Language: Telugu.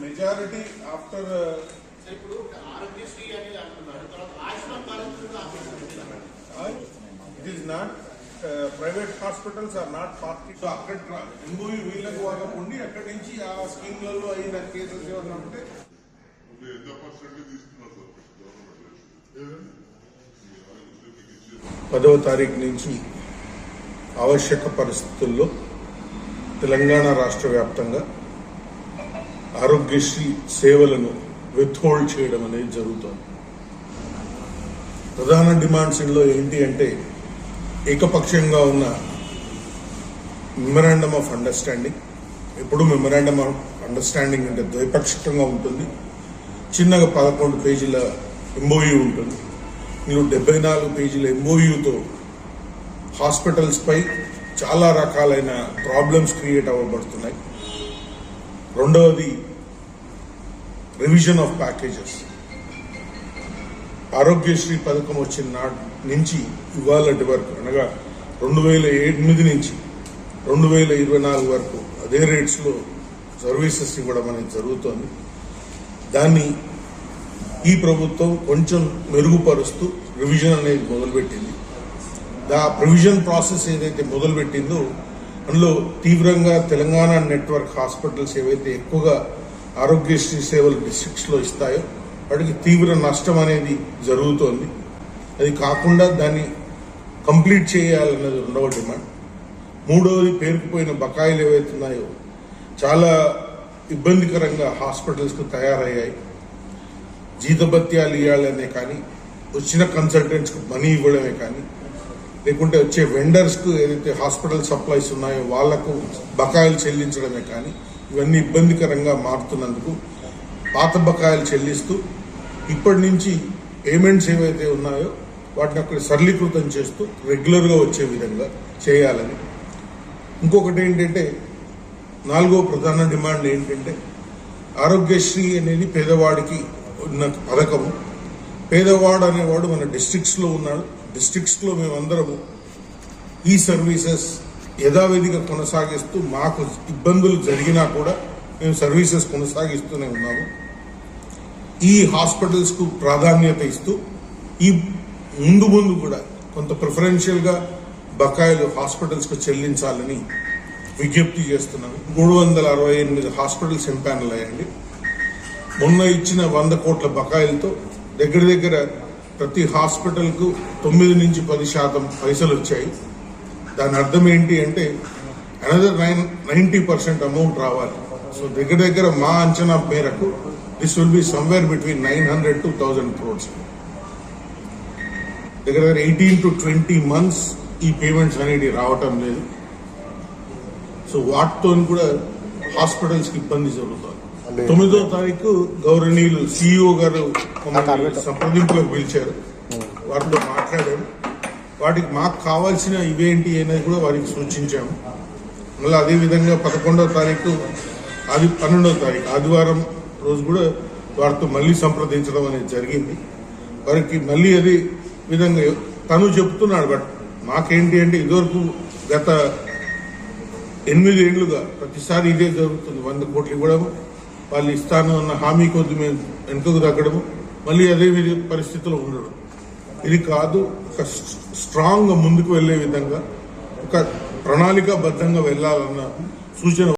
మెజారిటీ ఆఫ్టర్ ఇప్పుడు ఆరోగ్యశ్రీ అనేది అంటున్నారు. తర్వాత it is not private hospitals are not party so అక్కడ ఎంఓయూ వీళ్ళకి వాళ్ళకు ఉండి అక్కడి నుంచి ఆ స్కీమ్లలో అయిన కేసెస్ ఏమన్నా ఉంటే పదవ తారీఖు నుంచి ఆవశ్యక పరిస్థితుల్లో తెలంగాణ రాష్ట్ర వ్యాప్తంగా ఆరోగ్యశ్రీ సేవలను విత్హోల్డ్ చేయడం అనేది జరుగుతుంది. ప్రధాన డిమాండ్స్ ఇందులో ఏంటి అంటే ఏకపక్షంగా ఉన్న మెమరాండమ్ ఆఫ్ అండర్స్టాండింగ్ ఎప్పుడు మెమరాండమ్ ఆఫ్ అండర్స్టాండింగ్ అంటే ద్వైపాక్షికంగా ఉంటుంది. చిన్నగా పదకొండు పేజీల ఎంఓయూ ఉంటుంది. ఇందులో డెబ్బై నాలుగు పేజీల ఎంఓయూతో హాస్పిటల్స్పై చాలా రకాలైన ప్రాబ్లమ్స్ క్రియేట్ అవ్వబడుతున్నాయి. రెండవది రివిజన్ ఆఫ్ ప్యాకేజెస్ ఆరోగ్యశ్రీ పథకం వచ్చిన నాటి నుంచి ఇవాళటి వరకు అనగా రెండు వేల ఎనిమిది నుంచి రెండు వేల ఇరవై నాలుగు వరకు అదే రేట్స్లో సర్వీసెస్ ఇవ్వడం అనేది జరుగుతోంది. దాన్ని ఈ ప్రభుత్వం కొంచెం మెరుగుపరుస్తూ రివిజన్ అనేది మొదలుపెట్టింది. దా ప్రొవిజన్ ప్రాసెస్ ఏదైతే మొదలుపెట్టిందో అందులో తీవ్రంగా తెలంగాణ నెట్వర్క్ హాస్పిటల్స్ ఏవైతే ఎక్కువగా ఆరోగ్యశ్రీ సేవలు డిస్ట్రిక్ట్స్లో ఇస్తాయో వాటికి తీవ్ర నష్టం అనేది జరుగుతోంది. అది కాకుండా దాన్ని కంప్లీట్ చేయాలన్నది రెండవ డిమాండ్. మూడవది పేరుకుపోయిన బకాయిలు ఏవైతే ఉన్నాయో చాలా ఇబ్బందికరంగా హాస్పిటల్స్కు తయారయ్యాయి. జీతభత్యాలు ఇవ్వాలనే కానీ వచ్చిన కన్సల్టెంట్స్కి మనీ ఇవ్వడమే కానీ లేకుంటే వచ్చే వెండర్స్కు ఏదైతే హాస్పిటల్ సప్లైస్ ఉన్నాయో వాళ్ళకు బకాయిలు చెల్లించడమే కానీ ఇవన్నీ ఇబ్బందికరంగా మారుతున్నందుకు పాత బకాయిలు చెల్లిస్తూ ఇప్పటి నుంచి పేమెంట్స్ ఏవైతే ఉన్నాయో వాటిని అక్కడ సరళీకృతం చేస్తూ రెగ్యులర్గా వచ్చే విధంగా చేయాలని. ఇంకొకటి ఏంటంటే నాలుగో ప్రధాన డిమాండ్ ఏంటంటే ఆరోగ్యశ్రీ అనేది పేదవాడికి ఉన్న పథకము పేదవాడు అనేవాడు మన డిస్ట్రిక్ట్స్లో ఉన్నాడు. డిస్ట్రిక్ట్స్లో మేమందరము ఈ సర్వీసెస్ యథావిధిగా కొనసాగిస్తూ మాకు ఇబ్బందులు జరిగినా కూడా మేము సర్వీసెస్ కొనసాగిస్తూనే ఉన్నాము. ఈ హాస్పిటల్స్కు ప్రాధాన్యత ఇస్తూ ఈ ముందు ముందు కూడా కొంత ప్రిఫరెన్షియల్గా బకాయిలు హాస్పిటల్స్కు చెల్లించాలని విజ్ఞప్తి చేస్తున్నాను మూడు వందల అరవై ఎనిమిది హాస్పిటల్స్ ఎంపానల్ అయ్యండి మొన్న ఇచ్చిన వంద కోట్ల బకాయిలతో దగ్గర దగ్గర ప్రతి హాస్పిటల్కు తొమ్మిది నుంచి పది శాతం పైసలు వచ్చాయి దాని అర్థం ఏంటి అంటే another nine ninety percent amount రావాలి. సో దగ్గర దగ్గర మా అంచనా మేరకు this will be somewhere between nine hundred to thousand crores దగ్గర దగ్గర ఎయిటీన్ టు ట్వంటీ మంత్స్ ఈ పేమెంట్స్ అనేది రావటం లేదు. సో వాటితో కూడా హాస్పిటల్స్కి ఇబ్బంది జరుగుతుంది. తొమ్మిదో తారీఖు గౌరవనీయులు సిఇఓ గారు మమ్మల్ని సంప్రదింపులకు పిలిచారు. వారితో మాట్లాడాము వాటికి మాకు కావాల్సిన ఇవేంటి అనేది కూడా వారికి సూచించాము. మళ్ళీ అదే విధంగా పదకొండవ తారీఖు అది పన్నెండవ తారీఖు ఆదివారం రోజు కూడా వారితో మళ్ళీ సంప్రదించడం అనేది జరిగింది. వారికి మళ్ళీ అదే విధంగా తను చెప్తున్నాడు బట్ మాకేంటి అంటే ఇదివరకు గత ఎనిమిది ఏళ్ళుగా ప్రతిసారి ఇదే జరుగుతుంది. వంద కోట్లు ఇవ్వడము వాళ్ళు ఇస్తాను అన్న హామీ కొద్ది మేము వెనుకకు తగ్గడము మళ్ళీ అదే పరిస్థితిలో ఉండడం. ఇది కాదు ఒక స్ట్రాంగ్ ముందుకు వెళ్ళే విధంగా ఒక ప్రణాళికాబద్ధంగా వెళ్ళాలన్న సూచన